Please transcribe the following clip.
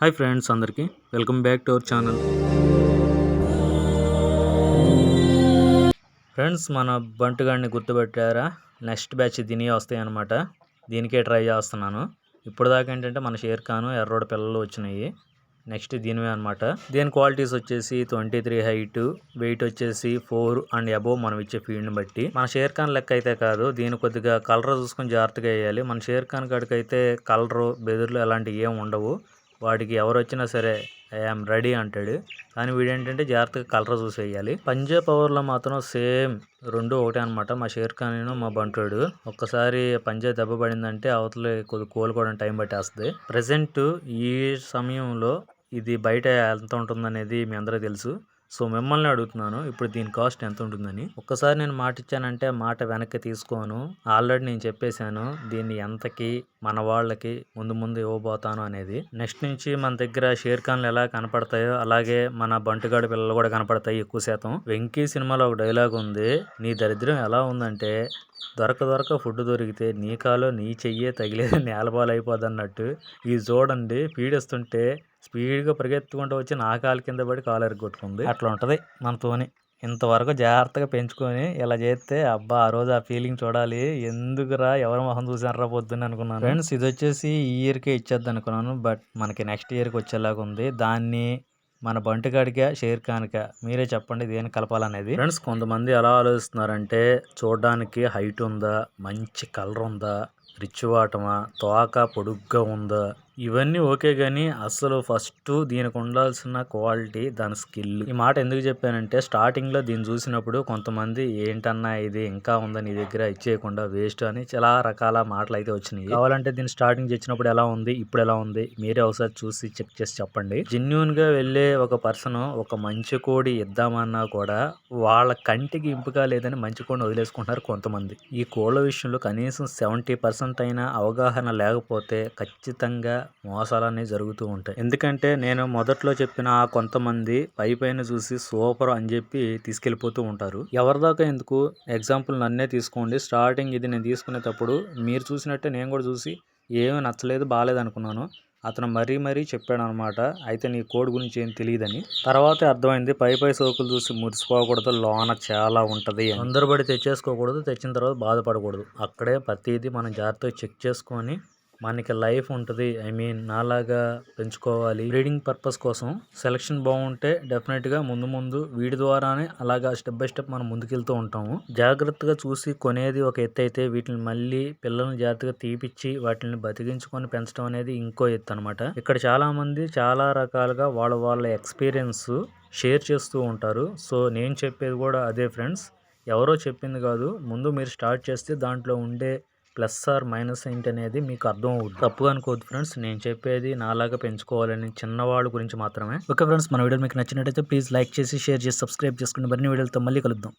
Hi friends అందరికీ welcome back to our channel. Friends మన బంటుగాడిని గుర్తుపెట్టారా? నెక్స్ట్ బ్యాచ్ దీని వస్తాయి అనమాట దీనికే ట్రై చేస్తున్నాను. ఇప్పుడు దాకా ఏంటంటే మన షేర్ ఖాను ఎర్రోడ పిల్లలు వచ్చినాయి. నెక్స్ట్ దీనివే అనమాట దీని క్వాలిటీస్ వచ్చేసి ట్వంటీ త్రీ హైట్ వెయిట్ వచ్చేసి ఫోర్ అండ్ అబోవ్ మనం ఇచ్చే ఫీల్డ్ని బట్టి. మన షేర్ ఖాన్ లెక్క అయితే కాదు దీని కొద్దిగా కలర్ చూసుకొని జాగ్రత్తగా వేయాలి. మన షేర్ ఖాన్ కాడికి అయితే కలరు బెదురులు అలాంటివి ఏం ఉండవు. వాడికి ఎవరు వచ్చినా సరే ఐఆమ్ రెడీ అంటాడు. కానీ వీడేంటంటే జాగ్రత్తగా కలర్ చూసి వేయాలి పంజాబ్ పవర్లో మాత్రం సేమ్ రెండు ఒకటే అనమాట మా షేర్ ఖాన్ మా బంటోడు. ఒక్కసారి పంజాబ్ దెబ్బ పడిందంటే అవతల కొద్ది కోలుకోవడం టైం పట్టేస్తుంది. ప్రజెంట్ ఈ సమయంలో ఇది బయట ఎంత ఉంటుందనేది మీ అందరూ తెలుసు. సో మిమ్మల్ని అడుగుతున్నాను ఇప్పుడు దీని కాస్ట్ ఎంత ఉంటుందని. ఒక్కసారి నేను మాట ఇచ్చానంటే మాట వెనక్కి తీసుకోను. ఆల్రెడీ నేను చెప్పేశాను దీన్ని ఎంతకి మన వాళ్ళకి ముందు ముందు ఇవ్వబోతాను అనేది. నెక్స్ట్ నుంచి మన దగ్గర షేర్ ఖాన్లు ఎలా కనపడతాయో అలాగే మన బంటుగాడి పిల్లలు కూడా కనపడతాయి ఎక్కువ శాతం. వెంకీ సినిమాలో ఒక డైలాగ్ ఉంది నీ దరిద్రం ఎలా ఉందంటే దొరక దొరక ఫుడ్ దొరికితే నీ కాలో నీ చెయ్యే తగిలేదు నేలపాలు అయిపోద్ది ఇది చూడండి పీడిస్తుంటే స్పీడ్గా పరిగెత్తుకుంటూ వచ్చి నా కాలు కింద పడి కాలు ఎరగొట్టుకుంది. అట్లా ఉంటుంది మనతోని ఇంతవరకు జాగ్రత్తగా పెంచుకొని ఇలా చేస్తే అబ్బా ఆ రోజు ఆ ఫీలింగ్ చూడాలి. ఎందుకురా ఎవరి మొహం చూసానరా పొద్దున్న అనుకున్నాను. ఫ్రెండ్స్ ఇది వచ్చేసి ఈ ఇయర్కే ఇచ్చేద్ది అనుకున్నాను. బట్ మనకి నెక్స్ట్ ఇయర్కి వచ్చేలాగా ఉంది. దాన్ని మన బంటిగాడిగా షేర్ ఖాన్కా మీరే చెప్పండి దేని కలపాలనేది. ఫ్రెండ్స్ కొంతమంది ఎలా ఆలోచిస్తున్నారంటే చూడడానికి హైట్ ఉందా మంచి కలర్ ఉందా రిచ్ తోక పొడుగ్గా ఉందా? ఇవన్నీ ఓకే కానీ అసలు ఫస్ట్ దీనికి ఉండాల్సిన క్వాలిటీ దాని స్కిల్ ఈ మాట ఎందుకు చెప్పానంటే స్టార్టింగ్లో దీన్ని చూసినప్పుడు కొంతమంది ఏంటన్నా ఇది? ఇంకా ఉందా నీ దగ్గర? ఇచ్చేయకుండా వేస్ట్ అని చాలా రకాల మాటలు అయితే వచ్చినాయి. కావాలంటే దీన్ని స్టార్టింగ్ తెచ్చినప్పుడు ఎలా ఉంది? ఇప్పుడు ఎలా ఉంది? మీరే ఒకసారి చూసి చెక్ చేసి చెప్పండి. జెన్యున్గా వెళ్ళే ఒక పర్సన్ ఒక మంచి కోడి ఇద్దామన్నా కూడా వాళ్ళ కంటికి ఇంపుగా లేదని మంచి కోడిని వదిలేసుకుంటున్నారు కొంతమంది. ఈ కోళ్ళ విషయంలో కనీసం సెవెంటీ పర్సెంట్ అయినా అవగాహన లేకపోతే ఖచ్చితంగా మోసాలన్నీ జరుగుతూ ఉంటాయి. ఎందుకంటే నేను మొదట్లో చెప్పిన ఆ కొంతమంది పై పైన చూసి సూపర్ అని చెప్పి తీసుకెళ్ళిపోతూ ఉంటారు. ఎవరిదాకా ఎందుకు? ఎగ్జాంపుల్ నన్నే తీసుకోండి. స్టార్టింగ్ ఇది నేను తీసుకునేటప్పుడు మీరు చూసినట్టే నేను కూడా చూసి ఏమీ నచ్చలేదు బాగాలేదు అనుకున్నాను. అతను మరీ మరీ చెప్పాడు అనమాట అయితే నీ కోడ్ గురించి ఏం తెలియదని తర్వాత అర్థమైంది పై పై సోకులు చూసి మురిసిపోకూడదు లోన చాలా ఉంటుంది అందరు పడి తెచ్చేసుకోకూడదు తెచ్చిన తర్వాత బాధపడకూడదు. అక్కడే ప్రతిదీ మనం జాగ్రత్తగా చెక్ చేసుకొని మనకి లైఫ్ ఉంటుంది. ఐ మీన్ నాలాగా పెంచుకోవాలి. బ్రీడింగ్ పర్పస్ కోసం సెలక్షన్ బాగుంటే డెఫినెట్గా ముందు ముందు వీడి ద్వారానే అలాగా స్టెప్ బై స్టెప్ మనం ముందుకెళ్తూ ఉంటాము. జాగ్రత్తగా చూసి కొనేది ఒక ఎత్తు అయితే వీటిని మళ్ళీ పిల్లల్ని జాగ్రత్తగా తీపిచ్చి వాటిని బతికించుకొని పెంచడం అనేది ఇంకో ఎత్తు అనమాట ఇక్కడ చాలా మంది చాలా రకాలుగా వాళ్ళ వాళ్ళ ఎక్స్పీరియన్స్ షేర్ చేస్తూ ఉంటారు. సో నేను చెప్పేది కూడా అదే ఫ్రెండ్స్ ఎవరో చెప్పింది కాదు. ముందు మీరు స్టార్ట్ చేస్తే దాంట్లో ఉండే ప్లస్ ఆర్ మైనస్ ఏంటి అనేది మీకు అర్థం అవుతుంది తప్పుగా అనుకోవద్దు ఫ్రెండ్స్. నేను చెప్పేది నాలాగా పెంచుకోవాలని చిన్నవాళ్ళ గురించి మాత్రమే. ఓకే ఫ్రెండ్స్ మన వీడియో మీకు నచ్చినట్టయితే ప్లీజ్ లైక్ చేసి షేర్ చేసి సబ్స్క్రైబ్ చేసుకుని మరిన్ని వీడియోలతో మళ్ళీ కలుద్దాం.